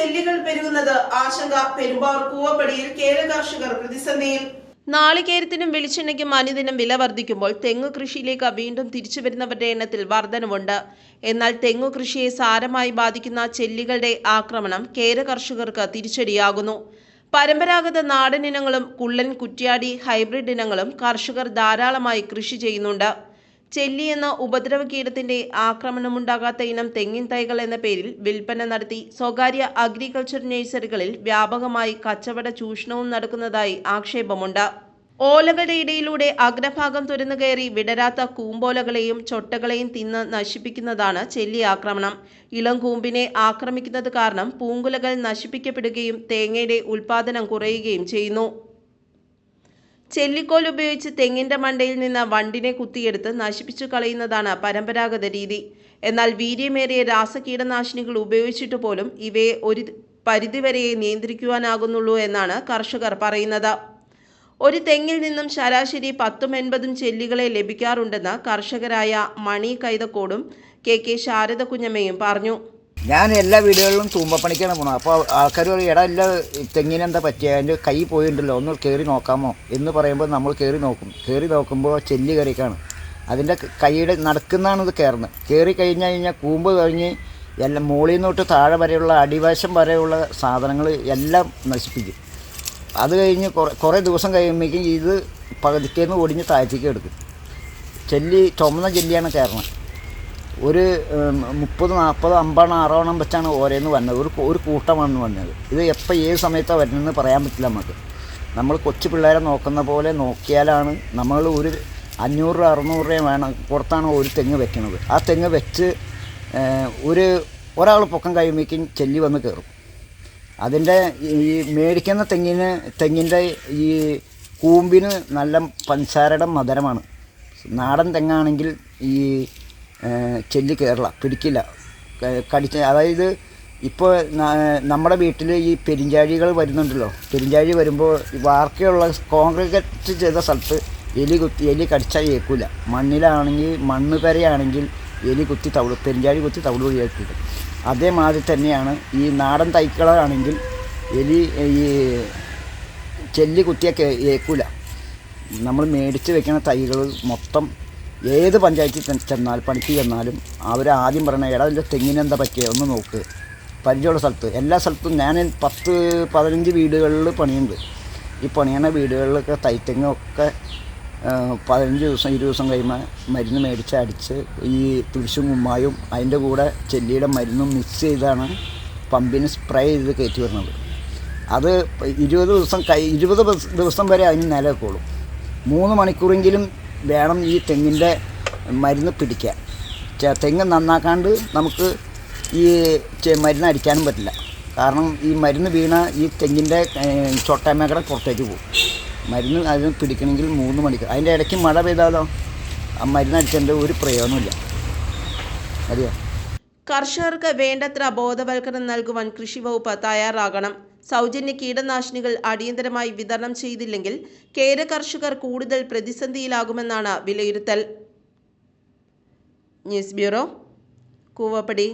ചെല്ലികൾ പെരുകുന്നത് ആശങ്ക പെരുമ്പാവൂർ കൂവപ്പടിയിൽ കേര കർഷകർ പ്രതിസന്ധിയിൽ. നാളികേരത്തിനും വെളിച്ചെണ്ണയ്ക്കും അനുദിനം വില വർദ്ധിക്കുമ്പോൾ തെങ്ങു കൃഷിയിലേക്ക് വീണ്ടും തിരിച്ചു വരുന്നവരുടെ എണ്ണത്തിൽ വർധനവുണ്ട്. എന്നാൽ തെങ്ങു കൃഷിയെ സാരമായി ബാധിക്കുന്ന ചെല്ലികളുടെ ആക്രമണം കേര കർഷകർക്ക് തിരിച്ചടിയാകുന്നു. പരമ്പരാഗത നാടൻ ഇനങ്ങളും കുള്ളൻ കുറ്റ്യാടി ഹൈബ്രിഡ് ഇനങ്ങളും കർഷകർ ധാരാളമായി കൃഷി ചെയ്യുന്നുണ്ട്. ചെല്ലി എന്ന ഉപദ്രവ കീടത്തിന്റെ ആക്രമണമുണ്ടാകാത്ത ഇനം തെങ്ങിൻ തൈകൾ എന്ന പേരിൽ വിൽപ്പന നടത്തി സ്വകാര്യ അഗ്രികൾച്ചർ നഴ്സറികളിൽ വ്യാപകമായി കച്ചവട ചൂഷണവും നടക്കുന്നതായി ആക്ഷേപമുണ്ട്. ഓലകളുടെ ഇടയിലൂടെ അഗ്രഭാഗം തുരന്നു കയറി വിടരാത്ത കൂമ്പോലകളെയും ചൊട്ടകളെയും തിന്ന് നശിപ്പിക്കുന്നതാണ് ചെല്ലി ആക്രമണം. ഇളം കൂമ്പിനെ ആക്രമിക്കുന്നത് കാരണം പൂങ്കുലകൾ നശിപ്പിക്കപ്പെടുകയും തേങ്ങയുടെ ഉൽപാദനം കുറയുകയും ചെയ്യുന്നു. ചെല്ലിക്കോൽ ഉപയോഗിച്ച് തെങ്ങിന്റെ മണ്ടയിൽ നിന്ന് വണ്ടിനെ കുത്തിയെടുത്ത് നശിപ്പിച്ചു കളയുന്നതാണ് പരമ്പരാഗത രീതി. എന്നാൽ വീര്യമേറിയ രാസകീടനാശിനികൾ ഉപയോഗിച്ചിട്ട് പോലും ഇവയെ ഒരു പരിധിവരെയേ നിയന്ത്രിക്കുവാനാകുന്നുള്ളൂ എന്നാണ് കർഷകർ പറയുന്നത്. ഒരു തെങ്ങിൽ നിന്നും ശരാശരി പത്തും എൺപതും ചെല്ലികളെ ലഭിക്കാറുണ്ടെന്ന് കർഷകരായ മണി കൈതക്കോടും കെ കെ ശാരദ കുഞ്ഞമ്മയും പറഞ്ഞു. ഞാൻ എല്ലാ വീടുകളിലും തൂമ്പപ്പണിക്കാണ് പോകുന്നത് അപ്പോൾ ആൾക്കാർ പറയും എടാ ഇല്ല തെങ്ങിനെന്താ പറ്റിയ? അതിന്റെ കൈ പോയിട്ടുണ്ടല്ലോ ഒന്ന് കയറി നോക്കാമോ? എന്ന് പറയുമ്പോൾ നമ്മൾ കയറി നോക്കും. കയറി നോക്കുമ്പോൾ ചെല്ലി കയറിക്കാണ് അതിന്റെ കൈയുടെ നടക്കുന്നതാണ് ഇത് കയറുന്നത് കയറി കഴിഞ്ഞ് കഴിഞ്ഞാൽ കൂമ്പ് കഴിഞ്ഞ് എല്ലാം മുകളിൽ നിന്ന് തൊട്ട് താഴെ വരെയുള്ള അടിവശം വരെയുള്ള സാധനങ്ങൾ എല്ലാം നശിപ്പിക്കും. അത് കഴിഞ്ഞ് കുറേ കുറേ ദിവസം കഴിയുമ്പോഴേക്കും ഇത് പകുതിക്കേന്ന് ഒടിഞ്ഞ് താഴ്ത്തിക്കെടുക്കും ചെല്ലി ചുമന്ന ചെല്ലിയാണ് കയറണം ഒരു മുപ്പത് നാൽപ്പത് അമ്പണം അറുപതെണ്ണം വെച്ചാണ് ഓരോന്ന് വന്നത്. ഒരു ഒരു കൂട്ടമാണ് വന്നത്. ഇത് എപ്പോൾ ഏത് സമയത്താണ് വരുന്നതെന്ന് പറയാൻ പറ്റില്ല നമുക്ക്. നമ്മൾ കൊച്ചു പിള്ളേരെ നോക്കുന്ന പോലെ നോക്കിയാലാണ് നമ്മൾ ഒരു അഞ്ഞൂറ് അറുന്നൂറ് രൂപ വേണം പുറത്താണ് ഒരു തെങ്ങ് വെക്കുന്നത്. ആ തെങ്ങ് വെച്ച് ഒരു ഒരാൾ പൊക്കം കഴിയുമ്പോഴേക്കും ചെല്ലി വന്ന് കയറും. അതിന്റെ ഈ മേടിക്കുന്ന തെങ്ങിന് തെങ്ങിന്റെ ഈ കൂമ്പിന് നല്ല പഞ്ചസാരയുടെ മധുരമാണ്. നാടൻ തെങ്ങാണെങ്കിൽ ഈ ചെല്ലി കയറില്ല പിടിക്കില്ല. കടിച്ച അതായത് ഇപ്പോൾ നമ്മുടെ വീട്ടിൽ ഈ പെരിഞ്ചാഴികൾ വരുന്നുണ്ടല്ലോ. പെരിഞ്ചാഴി വരുമ്പോൾ വാർക്കയുള്ള കോൺക്രീറ്റ് ചെയ്ത സ്ഥലത്ത് എലി കുത്തി എലി കടിച്ചാൽ ഏൽക്കില്ല മണ്ണിലാണെങ്കിൽ മണ്ണ് പെരയാണെങ്കിൽ എലി കുത്തി തവിട് പെരിഞ്ചാഴി കുത്തി തവിട് വഴിയാക്കിയിട്ട് അതേമാതിരി തന്നെയാണ് ഈ നാടൻ തൈക്കളാണെങ്കിൽ എലി ഈ ചെല്ലി കുത്തിയൊക്കെ ഏൽക്കില്ല നമ്മൾ മേടിച്ച് വെക്കുന്ന തൈകൾ മൊത്തം ഏത് പഞ്ചായത്തിൽ ചെന്നാൽ പണിക്ക് ചെന്നാലും അവർ ആദ്യം പറയണ എടാ ഇതിന്റെ തെങ്ങിനെന്താ പറ്റിയ? ഒന്ന് നോക്ക്. പരിചയമുള്ള സ്ഥലത്ത്. എല്ലാ സ്ഥലത്തും ഞാൻ പത്ത് പതിനഞ്ച് വീടുകളിൽ പണിയുണ്ട്. ഈ പണിയണ വീടുകളിലൊക്കെ തൈത്തെങ്ങൊക്കെ പതിനഞ്ച് ദിവസം ഇരുപത് ദിവസം കഴിയുമ്പോൾ മരുന്ന് മേടിച്ച് അടിച്ച് ഈ തുരിശും കുമ്മായും അതിന്റെ കൂടെ ചെല്ലിയുടെ മരുന്നും മിക്സ് ചെയ്താണ് പമ്പിന് സ്പ്രേ ചെയ്ത് കയറ്റി വരുന്നത് അത് ഇരുപത് ദിവസം കൈ ഇരുപത് ദിവസ- ദിവസം വരെ അതിന് നിലനിൽക്കുള്ളൂ മൂന്ന് മണിക്കൂറെങ്കിലും വേണം ഈ തെങ്ങിന്റെ മരുന്ന് പിടിക്കാൻ. തെങ്ങ് നന്നാക്കാണ്ട് നമുക്ക് ഈ മരുന്ന് അടിക്കാനും പറ്റില്ല. കാരണം ഈ മരുന്ന് വീണ ഈ തെങ്ങിന്റെ ചൊട്ടമേക്കടെ പുറത്തേക്ക് പോകും. മരുന്ന് അതിന് പിടിക്കണമെങ്കിൽ മൂന്ന് മണിക്കൂർ. അതിന്റെ ഇടയ്ക്ക് മഴ പെയ്താലോ? ആ മരുന്ന് അടിച്ചതിന്റെ ഒരു പ്രയോജനമില്ല അറിയോ കർഷകർക്ക് വേണ്ടത്ര ബോധവൽക്കരണം നൽകുവാൻ കൃഷി വകുപ്പ് തയ്യാറാകണം. സൗജന്യ കീടനാശിനികൾ അടിയന്തരമായി വിതരണം ചെയ്തില്ലെങ്കിൽ കേര കർഷകർ കൂടുതൽ പ്രതിസന്ധിയിലാകുമെന്നാണ് വിലയിരുത്തൽ. News bureau Koovappady.